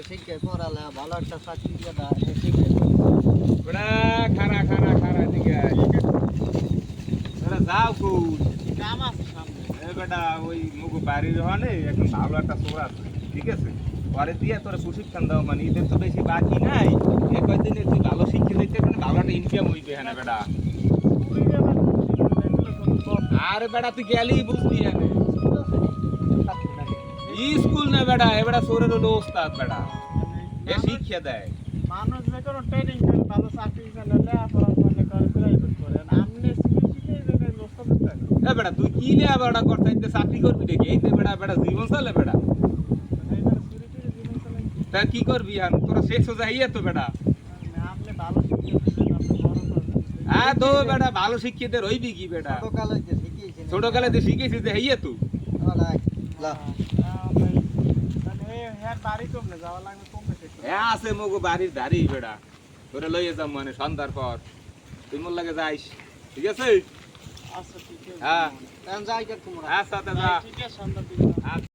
করে শিখে পড়ালে ভালো একটা চাকরি দেয় শিখে বেটা খারা খারা খারা দিকে আয়। যাও কই কাম আছে সামনে। বেটা ওই মুগু বাড়ির হনে এখন ভালো একটা সোর আছে ঠিক আছে? পরে দিয়ে তোর প্রশিক্ষণ দাও মানে ঈদের তো বেশি বাকি নাই। এ কয়দিনে তুই ভালো শিক্ষা দিতে মানে ভালো একটা ইনকাম হইবে হ্যাঁ বেটা আরে বেটা তুই গেলি বুঝবি হ্যাঁ স্কুল না বেটা এ বেটা সোরের হলো ওস্তাদ বেটা এ শিক্ষা দেয় মানুষ যে কোনো ট্রেনিং করে ভালো চাকরি করে লেখাপড়া করে প্রাইভেট দিতে এ বেটা তুই কি লে বেটা করতে ইতে চাকরি করবি নাকি এই বেটা বেটা জীবন চলে বেটা তা কি করবি আর তোরা শেষ হয়ে যাইয়া তো বেটা আপনি ভালো হ্যাঁ তো বেটা ভালো শিক্ষিত রইবি কি বেটা ছোটকালে তুই শিখেছিস যে হইয়া তুই হ্যাঁ আছে মগো বাড়ির ধারি বেড়া। তোরে লইয়ে যাম মানে সন্ধ্যার পর। তুই মোর লাগে যাইস। ঠিক আছে? আচ্ছা হ্যাঁ। আচ্ছা আচ্ছা